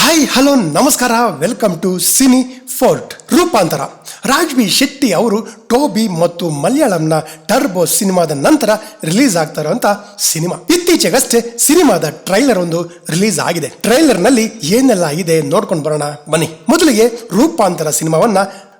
Hi hello ನಮಸ್ಕಾರ. Welcome to cine fort Roopanthara. Rajvi Shetty ಅವರು ಟೋಬಿ ಮತ್ತು ಮಲಯಾಳಂನ ಟರ್ಬೋ ಸಿನಿಮಾದ ನಂತರ ರಿಲೀಸ್ ಆಗ್ತಾರಂತ ಸಿನಿಮಾ. ಇತ್ತೀಚೆಗಷ್ಟೇ ಸಿನಿಮಾದ ಟ್ರೈಲರ್ ಒಂದು ರಿಲೀಸ್ ಆಗಿದೆ. ಟ್ರೈಲರ್ನಲ್ಲಿ ಏನೆಲ್ಲ ಇದೆ ನೋಡ್ಕೊಂಡು ಬರೋಣ. ಬನ್ನಿ. ಮೊದಲಿಗೆ ರೂಪಾಂತರ ಸಿನಿಮಾವನ್ನ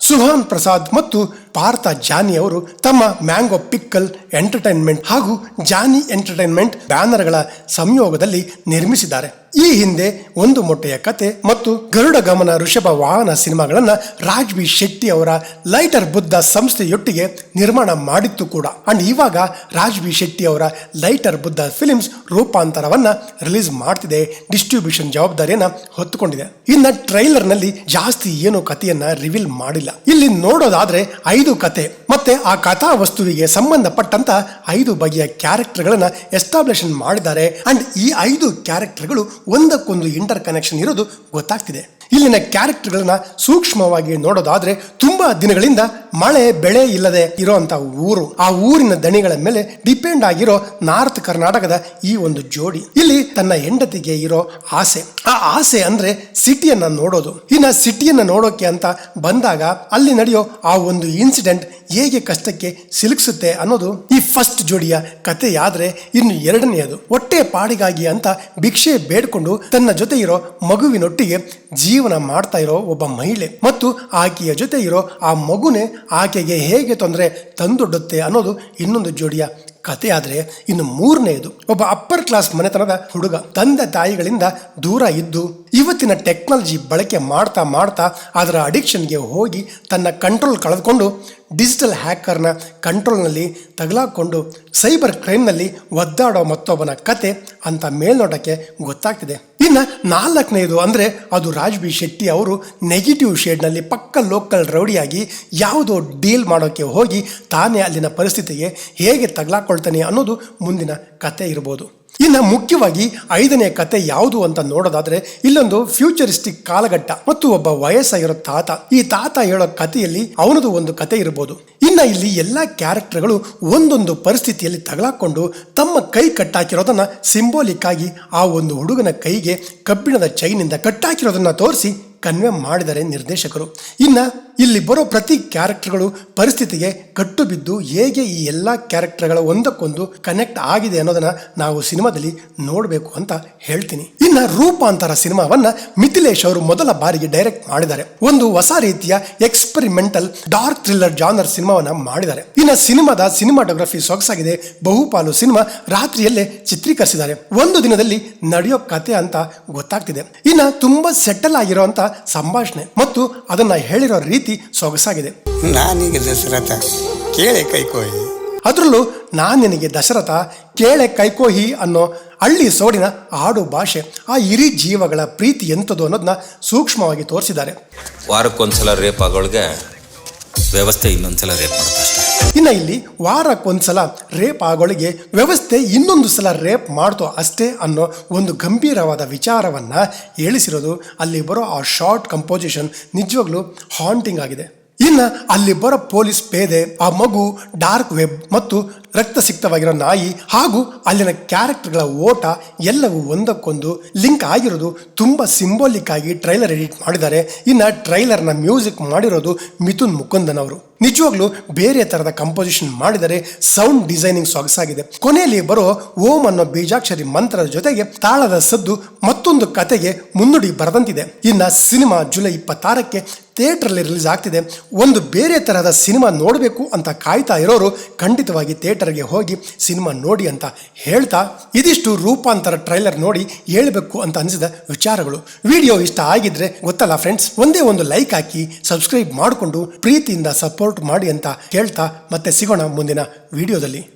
ಸುಹಾನ್ ಪ್ರಸಾದ್ ಮತ್ತು ಪಾರ್ಥ ಜಾನಿ ಅವರು ತಮ್ಮ ಮ್ಯಾಂಗೋ ಪಿಕ್ಕಲ್ ಎಂಟರ್ಟೈನ್ಮೆಂಟ್ ಹಾಗೂ ಜಾನಿ ಎಂಟರ್ಟೈನ್ಮೆಂಟ್ ಬ್ಯಾನರ್ಗಳ ಸಂಯೋಗದಲ್ಲಿ ನಿರ್ಮಿಸಿದ್ದಾರೆ. ಈ ಹಿಂದೆ ಒಂದು ಮೊಟ್ಟೆಯ ಕತೆ ಮತ್ತು ಗರುಡ ಗಮನ ಋಷಭ ವಾಹನ ಸಿನಿಮಾಗಳನ್ನ ರಾಜ್ ಬಿ ಶೆಟ್ಟಿ ಅವರ ಲೈಟರ್ ಬುದ್ಧ ಸಂಸ್ಥೆಯೊಟ್ಟಿಗೆ ನಿರ್ಮಾಣ ಮಾಡಿತ್ತು ಕೂಡ. ಅಂಡ್ ಇವಾಗ ರಾಜ್ ಬಿ ಶೆಟ್ಟಿ ಅವರ ಲೈಟರ್ ಬುದ್ಧ ಫಿಲಿಮ್ಸ್ ರೂಪಾಂತರವನ್ನ ರಿಲೀಸ್ ಮಾಡ್ತಿದೆ, ಡಿಸ್ಟ್ರಿಬ್ಯೂಷನ್ ಜವಾಬ್ದಾರಿಯನ್ನ ಹೊತ್ತುಕೊಂಡಿದೆ. ಇನ್ನ ಟ್ರೈಲರ್ನಲ್ಲಿ ಜಾಸ್ತಿ ಏನು ಕಥೆಯನ್ನ ರಿವೀಲ್ ಮಾಡಿಲ್ಲ. ಇಲ್ಲಿ ನೋಡೋದಾದ್ರೆ ಐದು ಕತೆ. ಮತ್ತೆ ಆ ಕಥಾ ವಸ್ತುವಿಗೆ ಸಂಬಂಧಪಟ್ಟಂತ ಐದು ಬಗೆಯ ಕ್ಯಾರೆಕ್ಟರ್ಗಳನ್ನ ಎಸ್ಟಾಬ್ಲಿಷನ್ ಮಾಡಿದ್ದಾರೆ. ಅಂಡ್ ಈ ಐದು ಕ್ಯಾರೆಕ್ಟರ್ಗಳು ಒಂದಕ್ಕೊಂದು ಇಂಟರ್ ಕನೆಕ್ಷನ್ ಇರೋದು ಗೊತ್ತಾಗ್ತಿದೆ. ಇಲ್ಲಿನ ಕ್ಯಾರೆಕ್ಟರ್ಗಳನ್ನ ಸೂಕ್ಷ್ಮವಾಗಿ ನೋಡೋದಾದ್ರೆ ತುಂಬಾ ದಿನಗಳಿಂದ ಮಳೆ, ಬೆಳೆ ಇಲ್ಲದೆ ಇರೋಂತ ಊರು. ಆ ಊರಿನ ದಣಿಗಳ ಮೇಲೆ ಡಿಪೆಂಡ್ ಆಗಿರೋ ನಾರ್ತ್ ಕರ್ನಾಟಕದ ಈ ಒಂದು ಜೋಡಿ. ಇಲ್ಲಿ ತನ್ನ ಹೆಂಡತಿಗೆ ಇರೋ ಆಸೆ. ಆ ಆಸೆ ಅಂದ್ರೆ ಸಿಟಿಯನ್ನ ನೋಡೋದು. ಇನ್ನ ಸಿಟಿಯನ್ನ ನೋಡೋಕೆ ಅಂತ ಬಂದಾಗ ಅಲ್ಲಿ ನಡೆಯೋ ಆ ಒಂದು ಇನ್ಸಿಡೆಂಟ್ ಹೇಗೆ ಕಷ್ಟಕ್ಕೆ ಸಿಲುಕಿಸುತ್ತೆ ಅನ್ನೋದು ಈ ಫಸ್ಟ್ ಜೋಡಿಯ ಕಥೆಯಾದ್ರೆ ಇನ್ನು ಎರಡನೆಯದು. ಹೊಟ್ಟೆ ಪಾಡಿಗಾಗಿ ಅಂತ ಭಿಕ್ಷೆ ಬೇಡ್ಕೊಂಡು ತನ್ನ ಜೊತೆ ಇರೋ ಮಗುವಿನೊಟ್ಟಿಗೆ ಜೀವನ ಮಾಡ್ತಾ ಇರೋ ಒಬ್ಬ ಮಹಿಳೆ. ಮತ್ತು ಆಕೆಯ ಜೊತೆ ಇರೋ ಆ ಮಗುನೇ ಆಕೆಗೆ ಹೇಗೆ ತೊಂದರೆ ತಂದೊಡ್ಡುತ್ತೆ ಅನ್ನೋದು ಇನ್ನೊಂದು ಜೋಡಿಯ ಕತೆ ಆದರೆ ಇನ್ನು ಮೂರನೆಯದು. ಒಬ್ಬ ಅಪ್ಪರ್ ಕ್ಲಾಸ್ ಮನೆತನದ ಹುಡುಗ ತಂದೆ ತಾಯಿಗಳಿಂದ ದೂರ ಇದ್ದು ಇವತ್ತಿನ ಟೆಕ್ನಾಲಜಿ ಬಳಕೆ ಮಾಡ್ತಾ ಮಾಡ್ತಾ ಅದರ ಅಡಿಕ್ಷನ್ಗೆ ಹೋಗಿ ತನ್ನ ಕಂಟ್ರೋಲ್ ಕಳೆದುಕೊಂಡು ಡಿಜಿಟಲ್ ಹ್ಯಾಕರ್ನ ಕಂಟ್ರೋಲ್ನಲ್ಲಿ ತಗಲಾಕೊಂಡು ಸೈಬರ್ ಕ್ರೈಮ್ನಲ್ಲಿ ಒದ್ದಾಡೋ ಮತ್ತೊಬ್ಬನ ಕತೆ ಅಂತ ಮೇಲ್ನೋಟಕ್ಕೆ ಗೊತ್ತಾಗ್ತಿದೆ. ಇನ್ನು ನಾಲ್ಕನೇದು ಅಂದರೆ ಅದು ರಾಜ್ ಬಿ ಶೆಟ್ಟಿ ಅವರು ನೆಗೆಟಿವ್ ಶೇಡ್ನಲ್ಲಿ ಪಕ್ಕ ಲೋಕಲ್ ರೌಡಿಯಾಗಿ ಯಾವುದೋ ಡೀಲ್ ಮಾಡೋಕ್ಕೆ ಹೋಗಿ ತಾನೇ ಅಲ್ಲಿನ ಪರಿಸ್ಥಿತಿಗೆ ಹೇಗೆ ತಗಲಾಕೊಳ್ತಾನೆ ಅನ್ನೋದು ಮುಂದಿನ ಕತೆ ಇರ್ಬೋದು. ಇನ್ನು ಮುಖ್ಯವಾಗಿ ಐದನೇ ಕತೆ ಯಾವುದು ಅಂತ ನೋಡೋದಾದ್ರೆ ಇಲ್ಲೊಂದು ಫ್ಯೂಚರಿಸ್ಟಿಕ್ ಕಾಲಘಟ್ಟ ಮತ್ತು ಒಬ್ಬ ವಯಸ್ಸಾಗಿರೋ ತಾತ. ಈ ತಾತ ಹೇಳೋ ಕಥೆಯಲ್ಲಿ ಅವನದು ಒಂದು ಕತೆ ಇರಬಹುದು ಇನ್ನ ಇಲ್ಲಿ ಎಲ್ಲಾ ಕ್ಯಾರೆಕ್ಟರ್ಗಳು ಒಂದೊಂದು ಪರಿಸ್ಥಿತಿಯಲ್ಲಿ ತಗಲಾಕೊಂಡು ತಮ್ಮ ಕೈ ಕಟ್ಟಾಕಿರೋದನ್ನ ಸಿಂಬೋಲಿಕ್ ಆಗಿ ಆ ಒಂದು ಹುಡುಗನ ಕೈಗೆ ಕಬ್ಬಿಣದ ಚೈನಿಂದ ಕಟ್ಟಾಕಿರೋದನ್ನ ತೋರಿಸಿ ಕನ್ವೆ ಮಾಡಿದರೆ ನಿರ್ದೇಶಕರು. ಇನ್ನ ಇಲ್ಲಿ ಬರೋ ಪ್ರತಿ ಕ್ಯಾರೆಕ್ಟರ್ಗಳು ಪರಿಸ್ಥಿತಿಗೆ ಕಟ್ಟು ಬಿದ್ದು ಹೇಗೆ ಈ ಎಲ್ಲ ಕ್ಯಾರೆಕ್ಟರ್ಗಳ ಒಂದಕ್ಕೊಂದು ಕನೆಕ್ಟ್ ಆಗಿದೆ ಅನ್ನೋದನ್ನ ನಾವು ಸಿನಿಮಾದಲ್ಲಿ ನೋಡಬೇಕು ಅಂತ ಹೇಳ್ತೀನಿ. ಇನ್ನ ರೂಪಾಂತರ ಸಿನಿಮಾವನ್ನ ಮಿಥಿಲೇಶ್ ಅವರು ಮೊದಲ ಬಾರಿಗೆ ಡೈರೆಕ್ಟ್ ಮಾಡಿದ್ದಾರೆ. ಒಂದು ಹೊಸ ರೀತಿಯ ಎಕ್ಸ್ಪೆರಿಮೆಂಟಲ್ ಡಾರ್ಕ್ ಥ್ರಿಲ್ಲರ್ ಜಾನರ್ ಸಿನಿಮಾವನ್ನ ಮಾಡಿದ್ದಾರೆ. ಇನ್ನ ಸಿನಿಮಾದ ಸಿನಿಮಾಟೋಗ್ರಫಿ ಸೊಗಸಾಗಿದೆ. ಬಹುಪಾಲು ಸಿನಿಮಾ ರಾತ್ರಿಯಲ್ಲೇ ಚಿತ್ರೀಕರಿಸಿದ್ದಾರೆ. ಒಂದು ದಿನದಲ್ಲಿ ನಡೆಯೋ ಕತೆ ಅಂತ ಗೊತ್ತಾಗ್ತಿದೆ. ಇನ್ನ ತುಂಬಾ ಸೆಟಲ್ ಆಗಿರೋ ಸಂಭಾಷಣೆ. ಮತ್ತು ಅದನ್ನ ಹೇಳಿರೋ ರೀತಿ ಸೊಗಸಾಗಿದೆ. ನಾನೀಗ ದಶರಥ ಕೇಳೆ ಕೈಕೋಹಿ ಅದರಲ್ಲೂ ನಾನು ನಿನಗೆ ದಶರಥ ಕೇಳೆ ಕೈಕೋಹಿ ಅನ್ನೋ ಹಳ್ಳಿ ಸೋಡಿನ ಆಡು ಭಾಷೆ ಆ ಇರಿ ಜೀವಗಳ ಪ್ರೀತಿ ಎಂಥದ್ದು ಅನ್ನೋದನ್ನ ಸೂಕ್ಷ್ಮವಾಗಿ ತೋರಿಸಿದ್ದಾರೆ. ವಾರಕ್ಕೊಂದ್ಸಲ ರೇಪ್ ಆಗೋಳಿಗೆ ವ್ಯವಸ್ಥೆ ಇನ್ನೊಂದ್ಸಲ ರೇಪ್ ಮಾಡುತ್ತೆ ಅಷ್ಟೇ ಇನ್ನು ಇಲ್ಲಿ ವಾರಕ್ಕೊಂದ್ಸಲ ರೇಪ್ ಆಗೋಳಿಗೆ ವ್ಯವಸ್ಥೆ ಇನ್ನೊಂದು ಸಲ ರೇಪ್ ಮಾಡ್ತೋ ಅಷ್ಟೇ ಅನ್ನೋ ಒಂದು ಗಂಭೀರವಾದ ವಿಚಾರವನ್ನ ಹೇಳಿಸಿರೋದು ಅಲ್ಲಿ ಬರೋ ಆ ಶಾರ್ಟ್ ಕಂಪೋಸಿಷನ್ ನಿಜವಾಗ್ಲೂ ಹಾಂಟಿಂಗ್ ಆಗಿದೆ. ಇನ್ನು ಅಲ್ಲಿ ಬರೋ ಪೊಲೀಸ್ ಪೇದೆ, ಆ ಮಗು ಡಾರ್ಕ್ ವೆಬ್ ಮತ್ತು ರಕ್ತಸಿಕ್ತವಾಗಿರೋ ನಾಯಿ ಹಾಗೂ ಅಲ್ಲಿನ ಕ್ಯಾರೆಕ್ಟರ್ಗಳ ಓಟ ಎಲ್ಲವೂ ಒಂದಕ್ಕೊಂದು ಲಿಂಕ್ ಆಗಿರೋದು ತುಂಬ ಸಿಂಬಾಲಿಕ್ ಆಗಿ ಟ್ರೈಲರ್ ಎಡಿಟ್ ಮಾಡಿದ್ದಾರೆ. ಇನ್ನು ಟ್ರೈಲರ್ನ ಮ್ಯೂಸಿಕ್ ಮಾಡಿರೋದು ಮಿಥುನ್ ಮುಕುಂದನ್ ಅವರು. ನಿಜವಾಗ್ಲೂ ಬೇರೆ ತರದ ಕಂಪೋಸಿಷನ್ ಮಾಡಿದರೆ ಸೌಂಡ್ ಡಿಸೈನಿಂಗ್ ಸೊಗಸಾಗಿದೆ. ಕೊನೆಯಲ್ಲಿ ಬರೋ ಓಂ ಅನ್ನೋ ಬೀಜಾಕ್ಷರಿ ಮಂತ್ರದ ಜೊತೆಗೆ ತಾಳದ ಸದ್ದು ಮತ್ತೊಂದು ಕತೆಗೆ ಮುನ್ನುಡಿ ಬರೆದಂತಿದೆ. ಇನ್ನು ಸಿನಿಮಾ ಜುಲೈ ಇಪ್ಪತ್ತಾರಕ್ಕೆ ಥಿಯೇಟ್ರಲ್ಲಿ ರಿಲೀಸ್ ಆಗ್ತಿದೆ. ಒಂದು ಬೇರೆ ತರಹದ ಸಿನಿಮಾ ನೋಡಬೇಕು ಅಂತ ಕಾಯ್ತಾ ಇರೋರು ಖಂಡಿತವಾಗಿ ಥಿಯೇಟರ್ಗೆ ಹೋಗಿ ಸಿನಿಮಾ ನೋಡಿ ಅಂತ ಹೇಳ್ತಾ ಇದಿಷ್ಟು ರೂಪಾಂತರ ಟ್ರೈಲರ್ ನೋಡಿ ಹೇಳಬೇಕು ಅಂತ ಅನಿಸಿದ ವಿಚಾರಗಳು. ವಿಡಿಯೋ ಇಷ್ಟ ಆಗಿದ್ರೆ ಗೊತ್ತಲ್ಲ ಫ್ರೆಂಡ್ಸ್ ಒಂದೇ ಒಂದು ಲೈಕ್ ಹಾಕಿ ಸಬ್ಸ್ಕ್ರೈಬ್ ಮಾಡಿಕೊಂಡು ಪ್ರೀತಿಯಿಂದ ಸಪೋರ್ಟ್ ಮಾಡಿ ಅಂತ ಹೇಳ್ತಾ ಮತ್ತೆ ಸಿಗೋಣ ಮುಂದಿನ ವಿಡಿಯೋದಲ್ಲಿ.